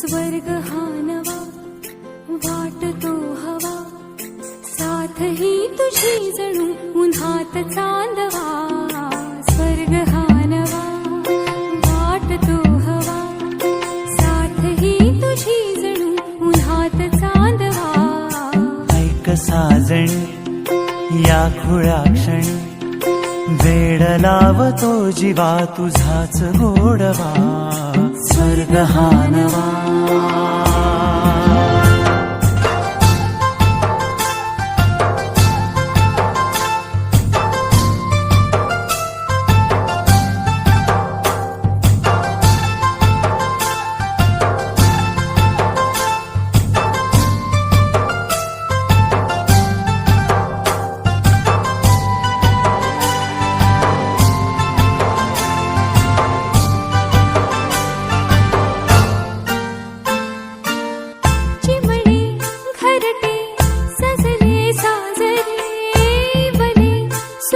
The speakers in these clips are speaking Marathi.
स्वर्ग हा नवा वाट हवा. साथही तुझी जणू उन्हात चांदवा. स्वर्ग हा नवा हवा. साथ तुझी जणू उन्हात चांदवा. ऐक साजणी या खुळा क्षण. वेळ लावतो जीवा तुझाच गोडवा. स्वर्ग हा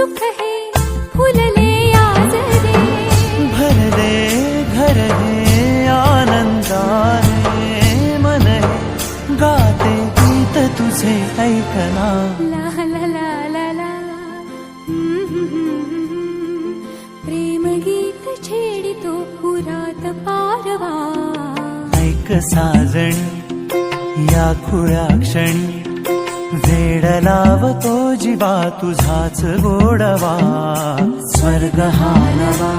सुख हे फुलले आजरे भरले घर हे आनंदाने मन हे। गाते गीत तुझे ऐकना ला ला ला ला ला। प्रेम गीत छेडितो पुरात पारवा। ऐक साजणी या खुळ्या क्षणी वेड लावतो जीवा तुझाच गोडवा स्वर्ग हा नवा.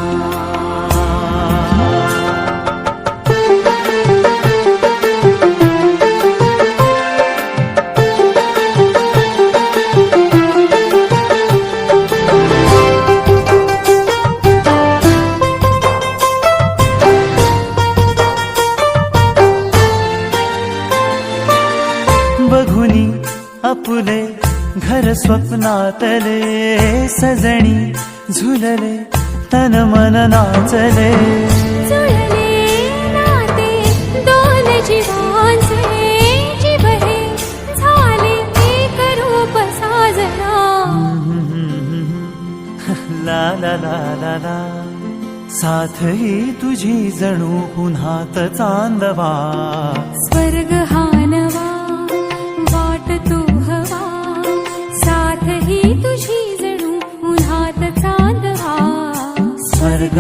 बघुनी घर स्वप्नातले सजणी झुलले तन मन नाचले. जुळले नाते दोन जीवांचे जीव हे झाले एक रूप साजना. ला ला ला ला ला. साथ ही तुझी जणू पुन्हात चांदवा. स्वर्ग हा चांद हा स्वर्ग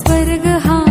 स्वर्ग हा